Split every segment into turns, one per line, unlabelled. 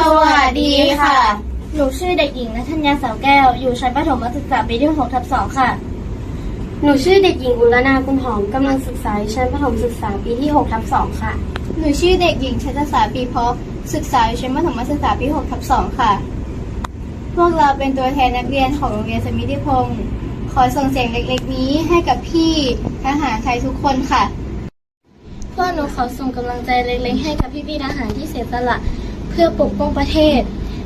สวัสดีค่ะ
หนูชื่อเด็กหญิงนัทธัญญาเสาวแก้ว อยู่ชั้นประถมศึกษาปีที่6ทับ2ค่ะ
หนูชื่อเด็กหญิงอุลนากุลหอมกำลังศึกษาอยู่ชั้นประถมศึกษาปีที่6ทับ2ค่ะ
หนูชื่อเด็กหญิงชัชสาปีเพาะศึกษาอยู่ชั้นมัธยมศึกษาปี6ทับ2ค่ะ พวกเราเป็นตัวแทนนักเรียนของโรงเรียนสมิธิพงศ์ขอส่งเสียงเล็กๆนี้ให้กับพี่ทหารไทยทุกคนค่ะ
พวกหนูขอส่งกำลังใจเล็กๆให้กับพี่ๆทหารที่เสียสละ เพื่อปกป้องประเทศ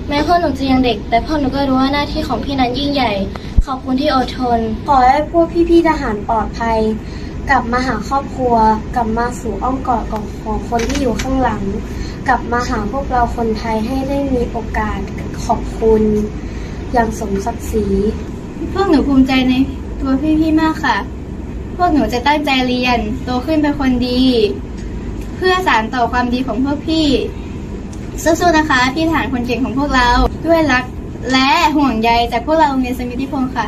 แม้พ่อหนูจะยังเด็ก แต่พ่อหนูก็รู้ว่าหน้าที่ของพี่นั้นยิ่งใหญ่ ขอบคุณที่อดทน
ขอให้พวกพี่ๆทหารปลอดภัย กลับมาหาครอบครัว กลับมาสู่อ้อมกอดของคนที่อยู่ข้างหลัง กลับมาหาพวกเราคนไทยให้ได้มีโอกาสขอบคุณ อย่างสมศักดิ์ศรี
พวกหนูภูมิใจในตัวพี่ๆมากค่ะ พวกหนูจะตั้งใจเรียน โตขึ้นเป็นคนดี เพื่อสานต่อความดีของพวกพี่ สู้ๆนะคะ พี่ฐานคนเก่งของพวกเรา ด้วยรักและห่วงใยจากพวกเราโรงเรียนสมิธิพงศ์ค่ะ